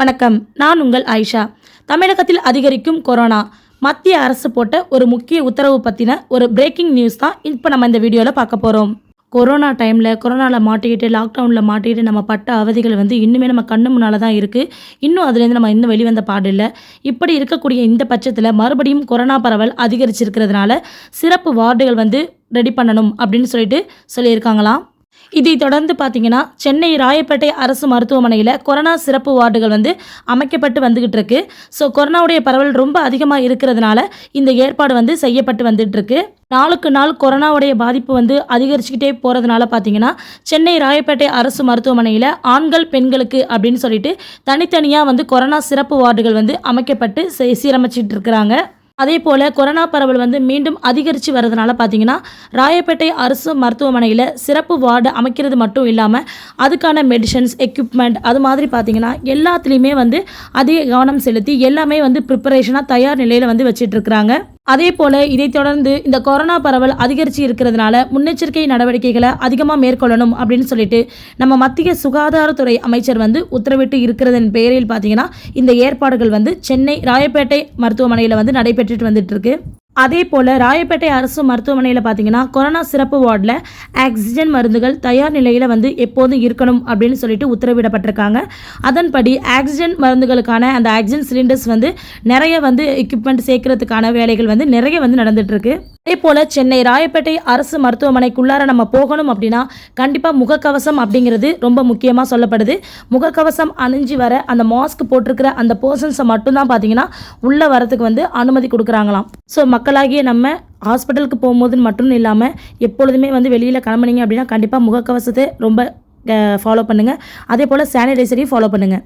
வணக்கம். நான் உங்கள் ஆயிஷா. தமிழகத்தில் அதிகரிக்கும் கொரோனா. மத்திய அரசு போட்ட ஒரு முக்கிய உத்தரவு பற்றின ஒரு பிரேக்கிங் நியூஸ் தான் இப்போ நம்ம இந்த வீடியோவில் பார்க்க போகிறோம் கொரோனா டைமில் கொரோனாவில் மாட்டிக்கிட்டு லாக்டவுனில் மாட்டிக்கிட்டு நம்ம பட்ட அவதிகள் வந்து இன்னுமே நம்ம கண்ணு முன்னால் தான் இருக்குது இன்னும் அதுலேருந்து நம்ம இன்னும் வெளிவந்த பாடில்லை இப்படி இருக்கக்கூடிய இந்த பட்சத்தில் மறுபடியும் கொரோனா பரவல் அதிகரிச்சிருக்கிறதுனால சிறப்பு வார்டுகள் வந்து ரெடி பண்ணணும் அப்படின்னு சொல்லிட்டு சொல்லியிருக்காங்களாம். இதை தொடர்ந்து பார்த்தீங்கன்னா சென்னை ராயப்பேட்டை அரசு மருத்துவமனையில் கொரோனா சிறப்பு வார்டுகள் வந்து அமைக்கப்பட்டு வந்துகிட்டு இருக்கு. ஸோ கொரோனாவுடைய பரவல் ரொம்ப அதிகமாக இருக்கிறதுனால இந்த ஏற்பாடு வந்து செய்யப்பட்டு வந்துட்டு இருக்கு. நாளுக்கு நாள் கொரோனாவுடைய பாதிப்பு வந்து அதிகரிச்சுக்கிட்டே போகிறதுனால பார்த்தீங்கன்னா சென்னை ராயப்பேட்டை அரசு மருத்துவமனையில் ஆண்கள் பெண்களுக்கு அப்படின்னு சொல்லிட்டு தனித்தனியாக வந்து கொரோனா சிறப்பு வார்டுகள் வந்து அமைக்கப்பட்டு சீரமைச்சிட்டு இருக்கிறாங்க. அதே போல் கொரோனா பரவல் வந்து மீண்டும் அதிகரித்து வரதுனால பார்த்தீங்கன்னா ராயப்பேட்டை அரசு மருத்துவமனையில் சிறப்பு வார்டு அமைக்கிறது மட்டும் இல்லாமல் அதுக்கான மெடிசன்ஸ் எக்யூப்மெண்ட் அது மாதிரி பார்த்தீங்கன்னா எல்லாத்துலேயுமே வந்து அதிக கவனம் செலுத்தி எல்லாமே வந்து ப்ரிப்பரேஷனாக தயார் நிலையில் வந்து வச்சிட்ருக்கிறாங்க அதே போல் இதைத் தொடர்ந்து இந்த கொரோனா பரவல் அதிகரித்து இருக்கிறதுனால முன்னெச்சரிக்கை நடவடிக்கைகளை அதிகமாக மேற்கொள்ளணும் அப்படின்னு சொல்லிட்டு நம்ம மத்திய சுகாதாரத்துறை அமைச்சர் வந்து உத்தரவிட்டு இருக்கிறதன் பேரில் பார்த்தீங்கன்னா இந்த ஏற்பாடுகள் வந்து சென்னை ராயப்பேட்டை மருத்துவமனையில் வந்து நடைபெற்றுட்டு வந்துட்டு இருக்கு. அதே போல் ராயப்பேட்டை அரசு மருத்துவமனையில் பார்த்தீங்கன்னா கொரோனா சிறப்பு வார்டில் ஆக்சிஜன் மருந்துகள் தயார் நிலையில் வந்து எப்போதும் இருக்கணும் அப்படின்னு சொல்லிட்டு உத்தரவிடப்பட்டிருக்காங்க. அதன்படி ஆக்சிஜன் மருந்துகளுக்கான அந்த ஆக்சிஜன் சிலிண்டர்ஸ் வந்து நிறைய வந்து எக்யூப்மெண்ட் சேர்க்கறதுக்கான வேலைகள் வந்து நிறைய வந்து நடந்துகிட்ருக்கு அதே போல் சென்னை ராயப்பேட்டை அரசு மருத்துவமனைக்குள்ளார நம்ம போகணும் அப்படின்னா கண்டிப்பாக முகக்கவசம் அப்படிங்கிறது ரொம்ப முக்கியமாக சொல்லப்படுது. முகக்கவசம் அணிஞ்சு வர அந்த மாஸ்க் போட்டிருக்கிற அந்த பர்சன்ஸை மட்டும்தான் பார்த்தீங்கன்னா உள்ளே வரதுக்கு வந்து அனுமதி கொடுக்குறாங்களாம். ஸோ மக்களாகிய நம்ம ஹாஸ்பிட்டலுக்கு போகும்போதுன்னு மட்டும் இல்லாமல் எப்பொழுதுமே வந்து வெளியில் கிளம்புனீங்க அப்படின்னா கண்டிப்பாக முகக்கவசத்தை ரொம்ப ஃபாலோ பண்ணுங்கள் அதே போல் சானிடைசரையும் ஃபாலோ பண்ணுங்கள்